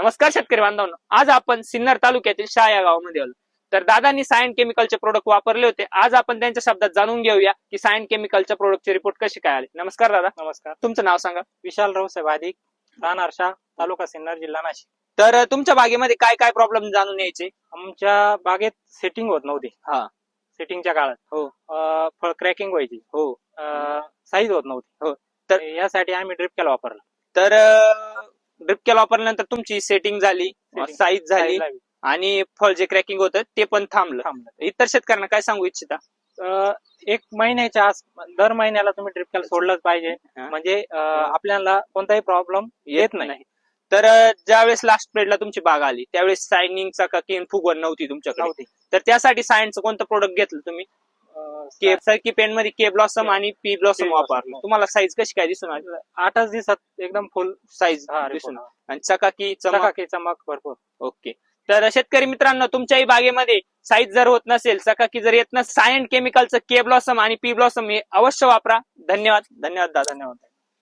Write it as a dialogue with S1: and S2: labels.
S1: नमस्कार शेतकरी बांधवांनो. आज आपण सिन्नर तालुक्यातील शाह या गावामध्ये आलो. तर दादांनी सायन केमिकलचे प्रोडक्ट वापरले होते. आज आपण त्यांच्या शब्दात जाणून घेऊया की सायन केमिकलच्या प्रोडक्टचे रिपोर्ट कसे काय आले. नमस्कार दादा.
S2: नमस्कार.
S1: तुमचं नाव सांगा.
S2: विशाल रावसाहेब अधिक राहणार शाह तालुका सिन्नर जिल्हा नाशिक.
S1: तर तुमच्या बागेमध्ये काय काय प्रॉब्लेम जाणून यायचे?
S2: आमच्या बागेत सेटिंग होत नव्हती.
S1: हा.
S2: सेटिंगच्या काळात.
S1: हो.
S2: फळ क्रॅकिंग व्हायची.
S1: हो.
S2: साईज होत नव्हती.
S1: हो. तर
S2: यासाठी आम्ही ड्रिप केला वापरला.
S1: तर ड्रिप केला वापरल्यानंतर तुमची सेटिंग झाली
S2: Setting.
S1: साईज झाली आणि फळ जे क्रॅकिंग होतं ते पण थांबलं.
S2: थांबलं.
S1: इतर शेतकऱ्यांना काय सांगू इच्छिता?
S2: अं, एक महिन्याच्या आस दर महिन्याला तुम्ही ड्रिप केला सोडलंच पाहिजे.
S1: हा.
S2: म्हणजे अं, आपल्याला कोणताही प्रॉब्लेम येत नाही.
S1: तर अं, ज्यावेळेस लास्ट स्प्रेडला तुमची बाग आली त्यावेळेस सायनिंगचा का किन फुगवण नव्हती तुमच्याकडे?
S2: नव्हती.
S1: तर त्यासाठी सायन्सचं कोणतं प्रोडक्ट घेतलं तुम्ही?
S2: अं,
S1: के पेन मध्ये के ब्लॉसम आणि पी ब्लॉसम वापरलं. तुम्हाला साईज कशी काय दिसून
S2: आठच दिवसात एकदम फुल
S1: साईज दिसून. आणि चकाकी चमक?
S2: चकाकी चमक भरपूर.
S1: ओके. तर शेतकरी मित्रांनो तुमच्याही बागेमध्ये साईज जर होत नसेल चकाकी जर येत नसेल सायन केमिकलचं के ब्लॉसम आणि पी ब्लॉसम हे अवश्य वापरा. धन्यवाद. धन्यवाद दादा.
S2: धन्यवाद.